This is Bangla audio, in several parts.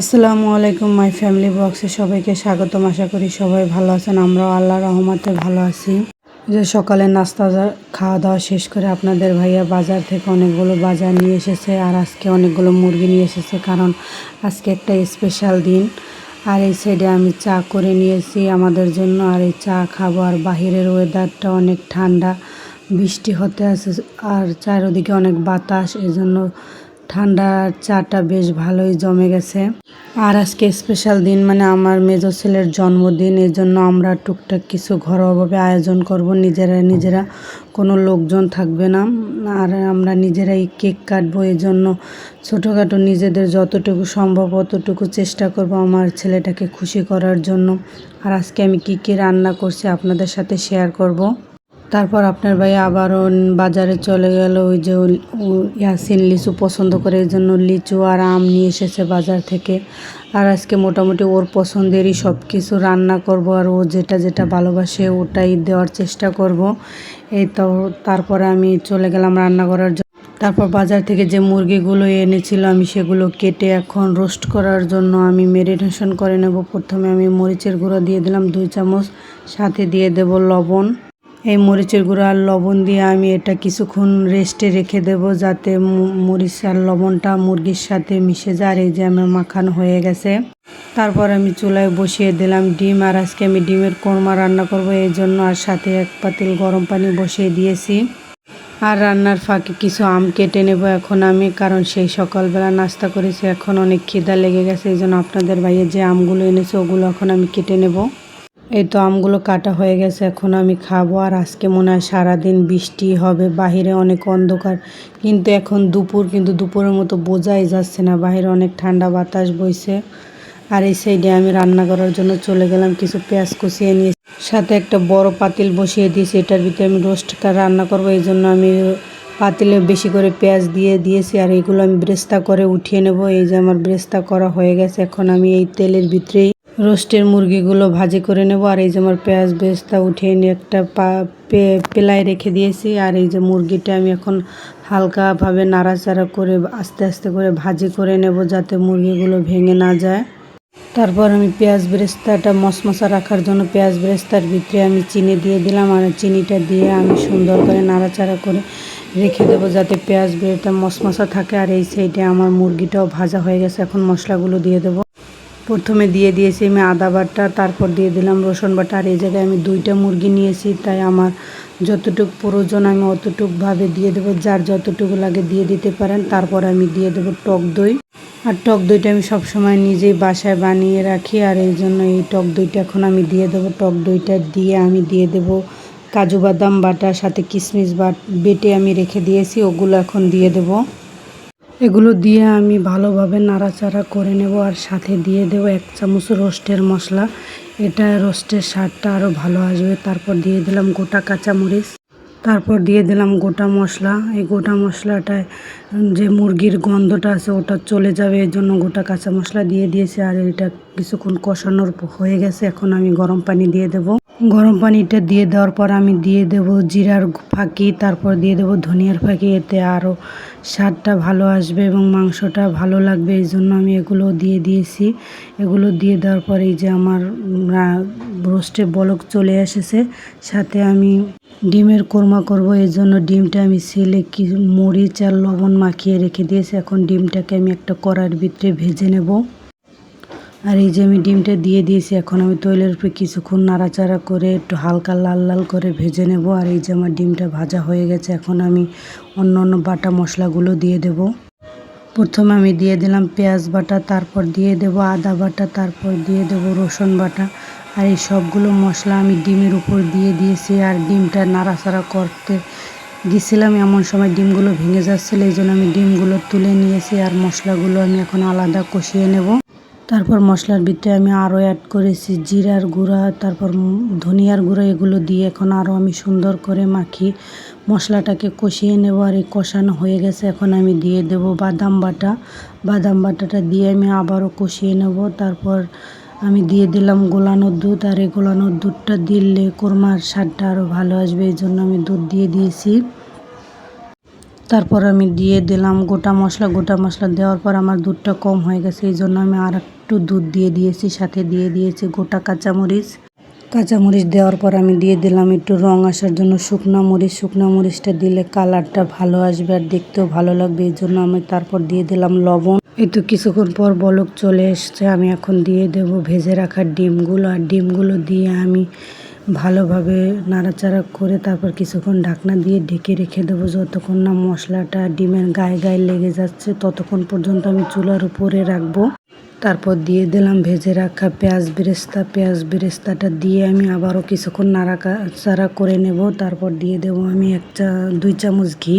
আসসালামু আলাইকুম, মাই ফ্যামিলি বক্সে সবাইকে স্বাগতম। আশা করি সবাই ভালো আছেন। আমরাও আল্লাহ রহমতে ভালো আছি। যে সকালে নাস্তা খাওয়া দাওয়া শেষ করে আপনাদের ভাইয়া বাজার থেকে অনেকগুলো বাজার নিয়ে এসেছে আর আজকে অনেকগুলো মুরগি নিয়ে এসেছে কারণ আজকে একটা স্পেশাল দিন। আর এই সাইডে আমি চা করে নিয়েছি আমাদের জন্য। আর এই চা খাব আর বাহিরের ওয়েদারটা অনেক ঠান্ডা, বৃষ্টি হতে আছে আর চারিদিকে অনেক বাতাস, এজন্য ঠান্ডা চাটা বেশ ভালোই জমে গেছে। আর আজকে স্পেশাল দিন মানে আমার মেজো ছেলের জন্মদিন, এই জন্য আমরা টুকটাক কিছু ঘরোয়াভাবে আয়োজন করব। নিজেরা নিজেরা কোনো লোকজন থাকবে না, আর আমরা নিজেরাই কেক কাটবো। এই জন্য ছোটোখাটো নিজেদের যতটুকু সম্ভব অতটুকু চেষ্টা করব আমার ছেলেটাকে খুশি করার জন্য। আর আজকে আমি কি কি রান্না করছি আপনাদের সাথে শেয়ার করব। তারপর আপনার ভাই আবারও বাজারে চলে গেল, ওই যে ইয়াসিন লিচু পছন্দ করে, এই জন্য লিচু আর আম নিয়ে এসেছে বাজার থেকে। আর আজকে মোটামুটি ওর পছন্দেরই সব কিছু রান্না করব, আর ও যেটা যেটা ভালোবাসে ওটাই দেওয়ার চেষ্টা করব। এই তো তারপরে আমি চলে গেলাম রান্না করার জন্য। তারপর বাজার থেকে যে মুরগিগুলো এনেছিল আমি সেগুলো কেটে এখন রোস্ট করার জন্য আমি মেরিনেশন করে নেব। প্রথমে আমি মরিচের গুঁড়ো দিয়ে দিলাম, দুই চামচ, সাথে দিয়ে দেব লবণ। এই মরিচের গুঁড়ো আর লবণ দিয়ে আমি এটা কিছুক্ষণ রেস্টে রেখে দেব যাতে মরিচ আর লবণটা মুরগির সাথে মিশে যায় আর এই যে আমার মাখানো হয়ে গেছে। তারপর আমি চুলায় বসিয়ে দিলাম ডিম আর আজকে আমি ডিমের কোরমা রান্না করব, এই জন্য আর সাথে এক পাতিল গরম পানি বসিয়ে দিয়েছি। আর রান্নার ফাঁকে কিছু আম কেটে নেব এখন আমি, কারণ সেই সকালবেলা নাস্তা করেছি, এখন অনেক খিদা লেগে গেছে, এই জন্য আপনাদের ভাইয়ের যে আমগুলো এনেছে ওগুলো এখন আমি কেটে নেব। এই তো আমগুলো কাটা হয়ে গেছে, এখন আমি খাব। আর আজকে মনে হয় সারাদিন বৃষ্টি হবে, বাহিরে অনেক অন্ধকার। কিন্তু এখন দুপুর, কিন্তু দুপুরের মতো বোঝাই যাচ্ছে না। বাহিরে অনেক ঠান্ডা বাতাস বইছে। আর এই সাইডে আমি রান্না করার জন্য চলে গেলাম, কিছু পেঁয়াজ কুচিয়ে নিয়ে সাথে একটা বড় পাতিল বসিয়ে দিয়েছি, এটার ভিতরে আমি রোস্ট রান্না করব। এই জন্য আমি পাতিলে বেশি করে পেঁয়াজ দিয়ে দিয়েছি, আর এগুলো আমি ব্রেস্তা করে উঠিয়ে নেব। এই যে আমার ব্রেস্তা করা হয়ে গেছে, এখন আমি এই তেলের ভিতরেই রোস্টের মুরগিগুলো ভাজি করে নেব। আর এই যে আমার পেঁয়াজ বেস্তা উঠিয়ে নিয়ে একটা পা পেলায় রেখে দিয়েছি। আর এই যে মুরগিটা আমি এখন হালকাভাবে নাড়াচাড়া করে আস্তে আস্তে করে ভাজি করে নেব যাতে মুরগিগুলো ভেঙে না যায়। তারপর আমি পেঁয়াজ বেরেস্তাটা মশমশা রাখার জন্য পেঁয়াজ বেরেস্তার ভিতরে আমি চিনি দিয়ে দিলাম। আর চিনিটা দিয়ে আমি সুন্দর করে নাড়াচাড়া করে রেখে দেবো যাতে পেঁয়াজ বেরেটা মশমশা থাকে। আর এই সাইডে আমার মুরগিটাও ভাজা হয়ে গেছে। এখন মশলাগুলো দিয়ে দেবো। প্রথমে দিয়ে দিয়েছি আমি আদা বাটা, তারপর দিয়ে দিলাম রসুন বাটা। আর এই জায়গায় আমি দুইটা মুরগি নিয়েছি, তাই আমার যতটুকু প্রয়োজন আমি অতটুকুভাবে দিয়ে দেবো। যার যতটুকু লাগে দিয়ে দিতে পারেন। তারপর আমি দিয়ে দেবো টক দই। আর টক দইটা আমি সবসময় নিজেই বাসায় বানিয়ে রাখি। আর এই জন্য এই টক দইটা এখন আমি দিয়ে দেবো। টক দইটা দিয়ে আমি দিয়ে দেবো কাজু বাদাম বাটা, সাথে কিশমিশ বাট বেটে আমি রেখে দিয়েছি। ওগুলো এখন দিয়ে দেবো। এগুলো দিয়ে আমি ভালোভাবে নাড়াচাড়া করে নেব আর সাথে দিয়ে দেবো এক চামচ রোস্টের মশলা। এটা রোস্টের স্বাদটা আরও ভালো আসবে। তারপর দিয়ে দিলাম গোটা কাঁচামরিচ। তারপর দিয়ে দিলাম গোটা মশলা। এই গোটা মশলাটায় যে মুরগির গন্ধটা আছে ওটা চলে যাবে। এই জন্য গোটা কাঁচা মশলা দিয়ে দিয়েছি। আর এটা কিছুক্ষণ কষানোর হয়ে গেছে। এখন আমি গরম পানি দিয়ে দেব। গরম পানিটা দিয়ে দেওয়ার পর আমি দিয়ে দেব জিরার ফাঁকি, তারপর দিয়ে দেব ধনিয়ার ফাঁকি। এতে আরও স্বাদটা ভালো আসবে এবং মাংসটা ভালো লাগবে, এই জন্য আমি এগুলো দিয়ে দিয়েছি। এগুলো দিয়ে দেওয়ার পর এই যে আমার রোস্টে বলক চলে এসেছে। সাথে আমি ডিমের কোরমা করব, এই জন্য ডিমটা আমি ছেলে কি মরিচ আর লবণ মাখিয়ে রেখে দিয়েছি। এখন ডিমটাকে আমি একটা কড়ার ভিতরে ভেজে নেব। আর এই যে আমি ডিমটা দিয়ে দিয়েছি, এখন আমি তৈলের উপরে কিছুক্ষণ নাড়াচাড়া করে একটু হালকা লাল লাল করে ভেজে নেব। আর এই যে আমার ডিমটা ভাজা হয়ে গেছে, এখন আমি অন্য অন্য বাটা মশলাগুলো দিয়ে দেব। প্রথমে আমি দিয়ে দিলাম পেঁয়াজ বাটা, তারপর দিয়ে দেব আদা বাটা, তারপর দিয়ে দেব রসুন বাটা। আর এই সবগুলো মশলা আমি ডিমের উপর দিয়ে দিয়েছি, আর ডিমটা নাড়াচাড়া করতে গেছিলাম, এমন সময় ডিমগুলো ভেঙে যাচ্ছিল, এই জন্য আমি ডিমগুলো তুলে নিয়েছি, আর মশলাগুলো আমি এখন আলাদা কষিয়ে নেব। তারপর মশলার ভিতরে আমি আরও অ্যাড করেছি জিরার গুঁড়া, তারপর ধনিয়ার গুঁড়া, এগুলো দিয়ে এখন আরও আমি সুন্দর করে মাখি। মশলাটাকে কষিয়ে নেব আর এই কষানো হয়ে গেছে, এখন আমি দিয়ে দেব বাদাম বাটা। বাদাম বাটাটা দিয়ে আমি আবারও কষিয়ে নেব, তারপর আমি দিয়ে দিলাম গোলানোর দুধ। আর এই গোলানোর দুধটা দিলে কোরমার স্বাদটা আরও ভালো আসবে, এই জন্য আমি দুধ দিয়ে দিয়েছি। তারপর আমি দিয়ে দিলাম গোটা মশলা গোটা মশলা দেওয়ার পর আমার দুধটা কম হয়ে গেছে, এই জন্য আমি আর একটু দুধ দিয়ে দিয়েছি, সাথে দিয়ে দিয়েছি গোটা কাঁচামরিচ। কাঁচামরিচ দেওয়ার পর আমি দিয়ে দিলাম একটু রং আসার জন্য শুকনো মরিচ, শুকনো মরিচটা দিলে কালারটা ভালো আসবে আর দেখতেও ভালো লাগবে, এই জন্য আমি তারপর দিয়ে দিলাম লবণ। এই তো কিছুক্ষণ পর বলক চলে এসছে, আমি এখন দিয়ে দেব ভেজে রাখা ডিমগুলো, আর ডিমগুলো দিয়ে আমি ভালোভাবে নাড়াচাড়া করে তারপর কিছুক্ষণ ঢাকনা দিয়ে ঢেকে রেখে দেবো। যতক্ষণ না মশলাটা ডিমের গায়ে গায়ে লেগে যাচ্ছে, ততক্ষণ পর্যন্ত আমি চুলার উপরে রাখব। তারপর দিয়ে দিলাম ভেজে রাখা পেঁয়াজ বেরেস্তা। পেঁয়াজ বেরেস্তাটা দিয়ে আমি আবারও কিছুক্ষণ নাড়া নাড়াচাড়া করে নেব। তারপর দিয়ে দেবো আমি একটা দুই চামচ ঘি।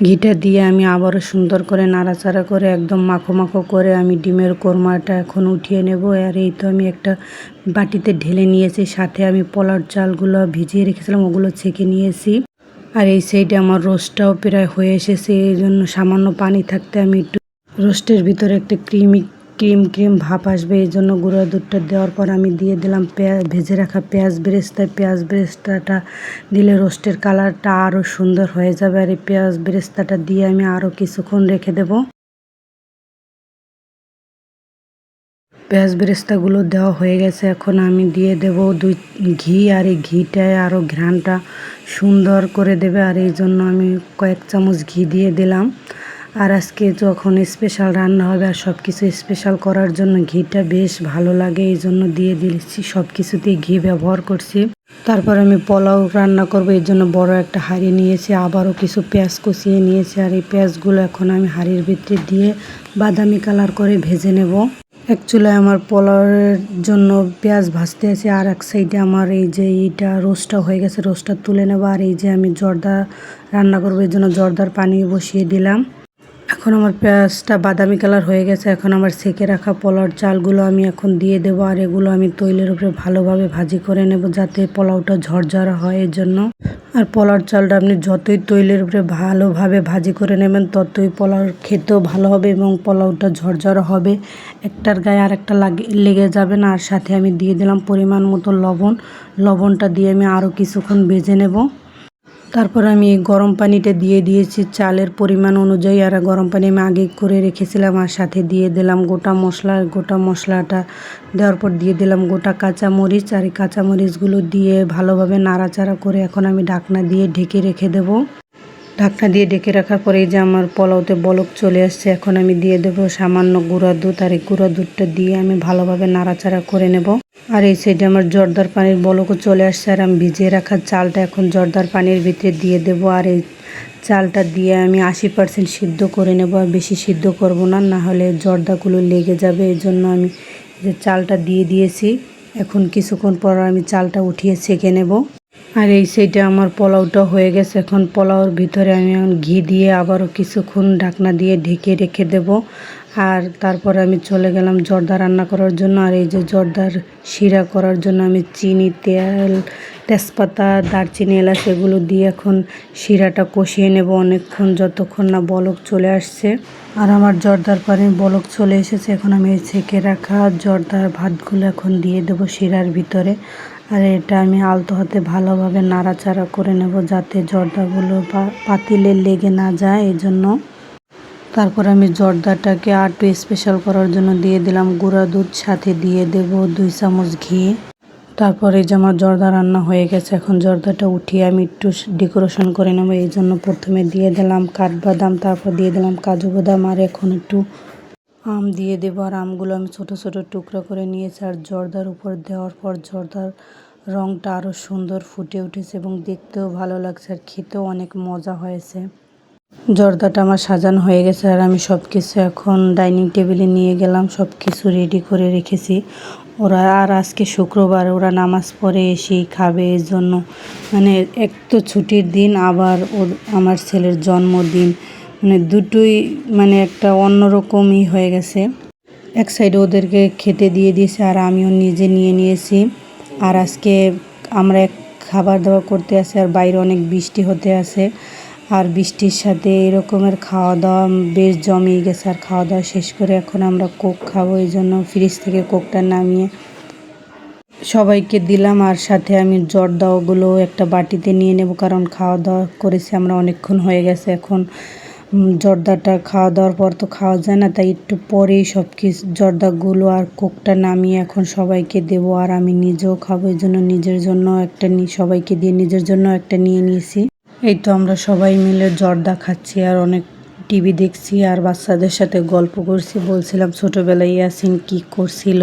ঘিটা দিয়ে আমি আবারও সুন্দর করে নাড়াচাড়া করে একদম মাখো মাখো করে আমি ডিমের কোরমাটা এখন উঠিয়ে নেব। আর এই তো আমি একটা বাটিতে ঢেলে নিয়েছি, সাথে আমি পলার চালগুলো ভিজিয়ে রেখেছিলাম, ওগুলো ছেঁকে নিয়েছি। আর এই সাইডে আমার রোস্টটাও প্রায় হয়ে এসেছে, এই জন্য সামান্য পানি থাকতে আমি একটু রোস্টের ভিতরে একটা ক্রিমি ক্রিম ক্রিম, ভাপ আসবে। এই জন্য গুঁড়ো দুধটা দেওয়ার পর আমি দিয়ে দিলাম পেঁয়াজ ভেজে রাখা পেঁয়াজ বেরেস্তায়। পেঁয়াজ বেরেস্তাটা দিলে রোস্টের কালারটা আরও সুন্দর হয়ে যাবে। আর এই পেঁয়াজ বেরেস্তাটা দিয়ে আমি আরও কিছুক্ষণ রেখে দেব। পেঁয়াজ বেরেস্তাগুলো দেওয়া হয়ে গেছে। এখন আমি দিয়ে দেব দুই ঘি আর এই ঘিটায় আরও ঘ্রাণটা সুন্দর করে দেবে। আর এই জন্য আমি কয়েক চামচ ঘি দিয়ে দিলাম। আর আজকে যখন স্পেশাল রান্না হবে আর সব কিছু স্পেশাল করার জন্য ঘিটা বেশ ভালো লাগে, এই জন্য দিয়ে দিচ্ছি সব কিছুতেই ঘি ব্যবহার করছি। তারপর আমি পোলাও রান্না করব এই জন্য বড় একটা হাঁড়ি নিয়েছি, আবারও কিছু পেঁয়াজ কষিয়ে নিয়েছি, আর এই পেঁয়াজগুলো এখন আমি হাঁড়ির ভিতরে দিয়ে বাদামি কালার করে ভেজে নেব। চুলায় আমার পোলাওয়ের জন্য পেঁয়াজ ভাজতে আছে, আর এক সাইডে আমার এই যে এইটা রোস্টটা হয়ে গেছে, রোস্টটা তুলে নেব, আর এই যে আমি জর্দা রান্না করব এই জন্য জর্দার পানি বসিয়ে দিলাম। এখন আমার পেঁয়াজটা বাদামি কালার হয়ে গেছে, এখন আমার সেকে রাখা পোলাওর চালগুলো আমি এখন দিয়ে দেবো আর এগুলো আমি তৈলের উপরে ভালোভাবে ভাজি করে নেব যাতে পোলাওটা ঝরঝরা হয় এর জন্য আর পোলাওর চালটা আপনি যতই তৈলের উপরে ভালোভাবে ভাজি করে নেবেন, ততই পোলাও খেতেও ভালো হবে এবং পোলাওটা ঝরঝরা হবে। একটার গায়ে আর একটা লাগে, লেগে যাবে না। আর সাথে আমি দিয়ে দিলাম পরিমাণ মতো লবণ। লবণটা দিয়ে আমি আরও কিছুক্ষণ বেজে নেব। তারপর আমি গরম পানিটা দিয়ে দিয়েছি, চালের পরিমাণ অনুযায়ী আর গরম পানি আমি আগে করে রেখেছিলাম আর সাথে দিয়ে দিলাম গোটা মশলা, গোটা মশলাটা দেওয়ার পর দিয়ে দিলাম গোটা কাঁচা মরিচ আর এই কাঁচা মরিচগুলো দিয়ে ভালোভাবে নাড়াচাড়া করে এখন আমি ঢাকনা দিয়ে ঢেকে রেখে দেবো। ঢাকনা দিয়ে ঢেকে রাখার পরে যে আমার পোলাওতে বলক চলে আসছে, এখন আমি দিয়ে দেবো সামান্য গুঁড়া দুধ আর এই গুঁড়া দুধটা দিয়ে আমি ভালোভাবে নাড়াচাড়া করে নেব। আর এই সাইডে আমার জর্দার পানির বলকও চলে আসছে আর আমি ভিজিয়ে রাখা চালটা এখন জর্দার পানির ভিতরে দিয়ে দেবো আর এই চালটা দিয়ে আমি আশি পার্সেন্ট সিদ্ধ করে নেব আর বেশি সিদ্ধ করব না না হলে জর্দাগুলো লেগে যাবে। এই জন্য আমি যে চালটা দিয়ে দিয়েছি। এখন কিছুক্ষণ পর আমি চালটা উঠিয়ে ছেঁকে নেব। আর এই সাইডে আমার পোলাওটা হয়ে গেছে। এখন পোলাওর ভিতরে আমি এখন ঘি দিয়ে আবারও কিছুক্ষণ ঢাকনা দিয়ে ঢেকে রেখে দেব। আর তারপর আমি চলে গেলাম জর্দা রান্না করার জন্য। আর এই যে জর্দার শিরা করার জন্য আমি চিনি, তেল, তেজপাতা, দারচিনি, এলাচ এগুলো দিয়ে এখন শিরাটা কষিয়ে নেব অনেকক্ষণ, যতক্ষণ না বলক চলে আসছে। আর আমার জর্দার পানির বলক চলে এসেছে। এখন আমি ছেঁকে রাখা জর্দার ভাতগুলো এখন দিয়ে দেবো শিরার ভিতরে। আর এটা আমি আলতো হাতে ভালোভাবে নাড়াচাড়া করে নেব যাতে জর্দাগুলো পাতিলে লেগে না যায় এই জন্য তারপর আমি জর্দাটাকে আরটু স্পেশাল করার জন্য দিয়ে দিলাম গুঁড়া দুধ, সাথে দিয়ে দেব দুই চামচ ঘি। তারপরে যে আমার জর্দা রান্না হয়ে গেছে, এখন জর্দাটা উঠিয়ে আমি একটু ডেকোরেশন করে নেব। এই জন্য প্রথমে দিয়ে দিলাম কাঠবাদাম, তারপর দিয়ে দিলাম কাজু বাদাম, আর এখন একটু আম দিয়ে দেবো আর আমগুলো আমি ছোট ছোট টুকরো করে নিয়েছি আর জর্দার উপর দেওয়ার পর জর্দার রঙটা আরও সুন্দর ফুটে উঠেছে এবং দেখতেও ভালো লাগছে আর খেতেও অনেক মজা হয়েছে। জর্দাটা আমার সাজানো হয়ে গেছে আর আমি সব কিছু এখন ডাইনিং টেবিলে নিয়ে গেলাম সব কিছু রেডি করে রেখেছি। ওরা আর আজকে শুক্রবার, ওরা নামাজ পড়ে এসেই খাবে এই জন্য। মানে এক তো ছুটির দিন, আবার ওর, আমার ছেলের জন্মদিন। মানে দুটোই মানে একটা অন্যরকমই হয়ে গেছে। এক সাইডে ওদেরকে খেতে দিয়ে দিয়েছে আর আমিও নিজে নিয়ে নিয়েছি। আর আজকে আমরা এক খাবার দাবার করতে আসি আর বাইরে অনেক বৃষ্টি হতে আছে। আর বৃষ্টির সাথে এরকমের খাওয়া দাওয়া বেশ জমিয়ে গেছে আর খাওয়া দাওয়া শেষ করে এখন আমরা কোক খাব, এই জন্য ফ্রিজ থেকে কোকটা নামিয়ে সবাইকে দিলাম। আর সাথে আমি জর্দাগুলো একটা বাটিতে নিয়ে নেব, কারণ খাওয়া দাওয়া করেছি আমরা অনেকক্ষণ হয়ে গেছে এখন। জর্দাটা খাওয়া দাওয়ার পর তো খাওয়া যায় না, তাই একটু পরেই সব কিছু জর্দাগুলো আর কোকটা নামিয়ে এখন সবাইকে দেব। আর আমি নিজেও খাব, এই জন্য নিজের জন্য একটা সবাইকে দিয়ে নিজের জন্য একটা নিয়ে নিয়েছি। এই তো আমরা সবাই মিলে জর্দা খাচ্ছি, আর অনেক টিভি দেখছি, আর বাচ্চাদের সাথে গল্প করছি। বলছিলাম ছোটোবেলায় ইয়াসিন কী করছিল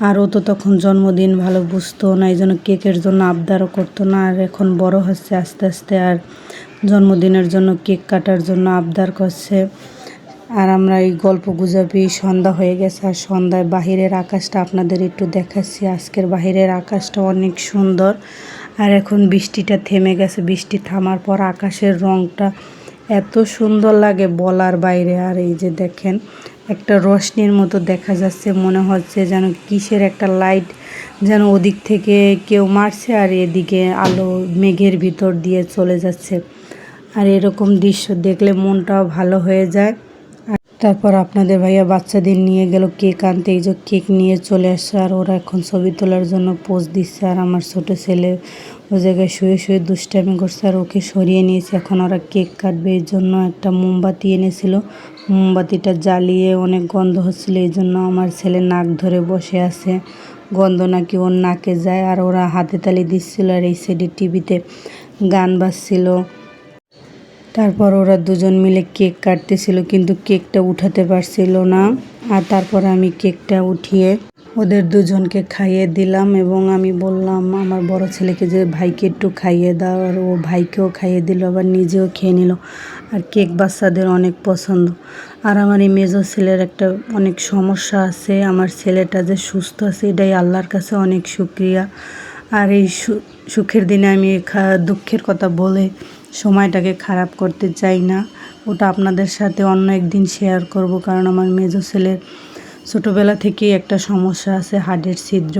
আর ও তো তখন জন্মদিন ভালো বুঝতো না এই জন্য কেকের জন্য আবদারও করতো না। আর এখন বড় হচ্ছে আস্তে আস্তে, আর জন্মদিনের জন্য কেক কাটার জন্য আবদার করছে। আর আমরা এই গল্প গুজবই সন্ধ্যা হয়ে গেছে, আর সন্ধ্যায় বাহিরের আকাশটা আপনাদের একটু দেখাচ্ছি। আজকের বাহিরের আকাশটা অনেক সুন্দর, আর এখন বৃষ্টিটা থেমে গেছে। বৃষ্টি থামার পর আকাশের রংটা এত সুন্দর লাগে বলার বাইরে। আর এই যে দেখেন, একটা রশনির মতো দেখা যাচ্ছে, মনে হচ্ছে যেন কিসের একটা লাইট যেন ওদিক থেকে কেউ মারছে আর এদিকে আলো মেঘের ভিতর দিয়ে চলে যাচ্ছে। আর এরকম দৃশ্য দেখলে মনটাও ভালো হয়ে যায়। তারপর আপনাদের ভাইয়া বাচ্চাদের নিয়ে গেল কেক আনতে। এই যে কেক নিয়ে চলে আসছে আর ওরা এখন ছবি তোলার জন্য পোজ দিচ্ছে আর আমার ছোট ছেলে ওই জায়গায় শুয়ে শুয়ে দুষ্টামি করছে আর ওকে সরিয়ে নিয়েছে। এখন ওরা কেক কাটবে এই জন্য একটা মোমবাতি এনেছিল। মোমবাতিটা জ্বালিয়ে অনেক গন্ধ হচ্ছিল, এই জন্য আমার ছেলে নাক ধরে বসে আছে। গন্ধ নাকি ওর নাকে যায় আর ওরা হাতে তালি দিচ্ছিল আর এই সাইডে টিভিতে গান বাজছিল। তারপর ওরা দুজন মিলে কেক কাটতেছিল, কিন্তু কেকটা উঠাতে পারছিল না। আর তারপর আমি কেকটা উঠিয়ে ওদের দুজনকে খাইয়ে দিলাম এবং আমি বললাম, আমার বড় ছেলেকে যে ভাইকে একটু খাইয়ে দাও। আর ও ভাইকেও খাইয়ে দিল, আবার নিজেও খেয়ে নিল। আর কেক বাচ্চাদের অনেক পছন্দ। আর আমার এই মেজো ছেলের একটা অনেক সমস্যা আছে। আমার ছেলেটা যে সুস্থ আছে, এটাই আল্লাহর কাছে অনেক শুক্রিয়া। আর এই সুখের দিনে আমি দুঃখের কথা বলে সময়টাকে খারাপ করতে চাই না। ওটা আপনাদের সাথে অন্য একদিন শেয়ার করব, কারণ আমার মেজো ছেলের ছোটোবেলা থেকেই একটা সমস্যা আছে হার্টের ছিদ্র।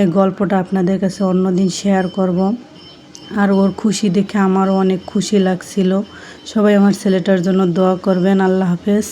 এই গল্পটা আপনাদের কাছে অন্য দিন শেয়ার করব। আর ওর খুশি দেখে আমারও অনেক খুশি লাগছিল। সবাই আমার ছেলেটার জন্য দোয়া করবেন, আল্লাহ হাফেজ।